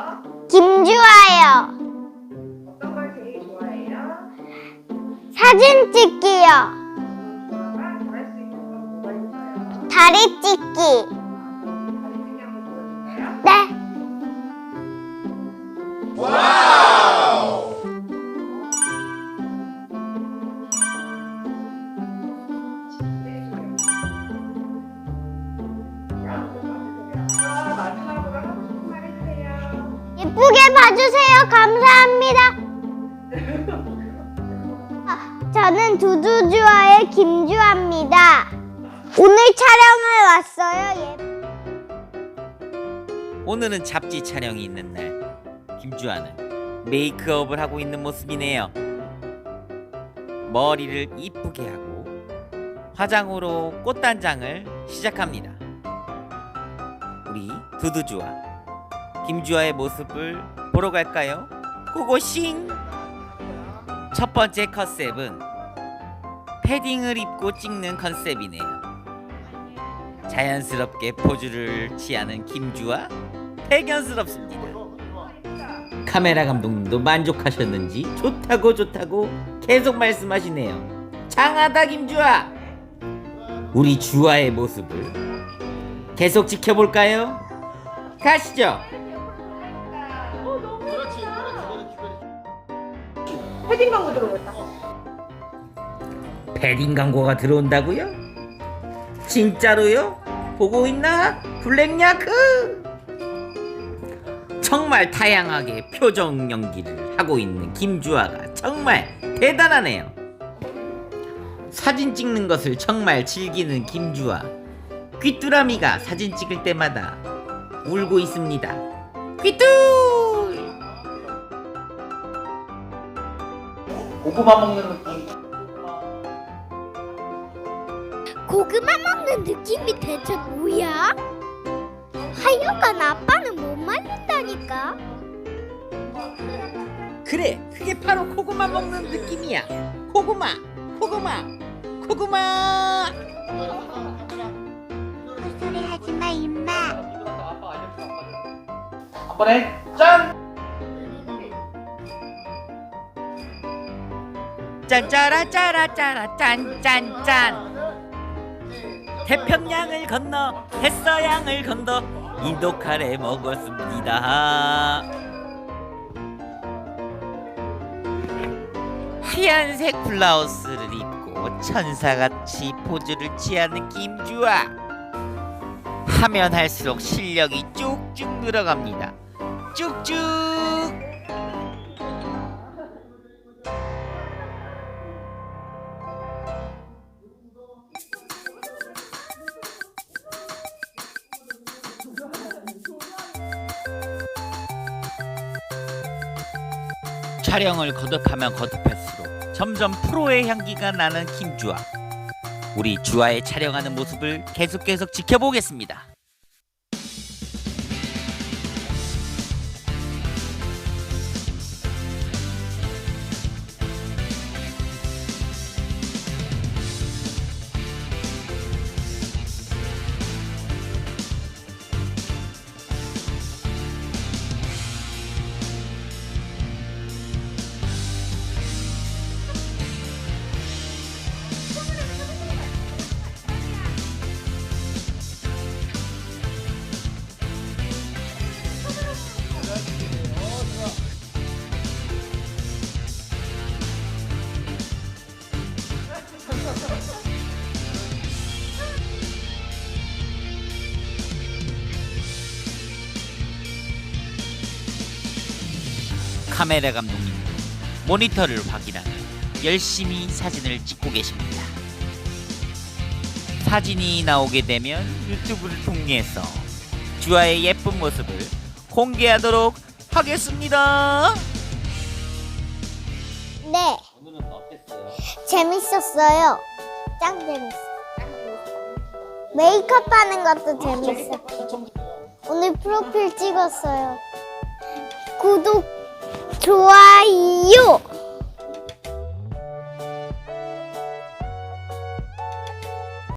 좋아해요? 김주아요. 어떤 걸 제일 좋아해요? 사진 찍기요. 주아가 잘할 수 있는 건 뭐가 있어요? 다리 찍기. 예쁘게 봐주세요. 감사합니다. 아, 저는 두두주아의 김주아입니다. 오늘 촬영을 왔어요. 예. 오늘은 잡지 촬영이 있는 날 김주아는 메이크업을 하고 있는 모습이네요 머리를 이쁘게 하고 화장으로 꽃단장을 시작합니다 우리 두두주아 김주아의 모습을 보러 갈까요? 고고싱 첫 번째 컨셉은 패딩을 입고 찍는 컨셉이네요 자연스럽게 포즈를 취하는 김주아 대견스럽습니다. 카메라 감독님도 만족하셨는지 좋다고 좋다고 계속 말씀하시네요. 장하다 김주아. 우리 주아의 모습을 계속 지켜볼까요? 가시죠. 패딩 광고 들어오겠다. 패딩 광고가 들어온다고요? 진짜로요? 보고 있나? 블랙야크! 정말 다양하게 표정 연기를 하고 있는 김주아가 정말 대단하네요. 사진 찍는 것을 정말 즐기는 김주아. 귀뚜라미가 사진 찍을 때마다 울고 있습니다. 귀뚜! 고구마 먹는 느낌. 고구마 먹는 느낌이 대체 뭐야? 하여간 아빠는 못 말린다니까. 그래 그게 바로 고구마 먹는 느낌이야 고구마 고구마 고구마 소리 하지 마, 임마. 한 번에 짠 짠짜라 짜라 짜라 짠짠짠. 태평양을 건너 햇서양을 건너 인도 카레 먹었습니다. 하얀색 블라우스를 입고 천사같이 포즈를 취하는 김주아. 하면 할수록 실력이 쭉쭉 늘어갑니다. 쭉쭉 촬영을 거듭하면 거듭할수록 점점 프로의 향기가 나는 김주아. 우리 주아의 촬영하는 모습을 계속 계속 지켜보겠습니다. 카메라 감독님 모니터를 확인하며 열심히 사진을 찍고 계십니다. 사진이 나오게 되면 유튜브를 통해서 주아의 예쁜 모습을 공개하도록 하겠습니다. 네? 재밌었어요. 짱 재밌어. 메이크업 하는 것도 재밌어. 오늘 프로필 찍었어요. 구독, 좋아요.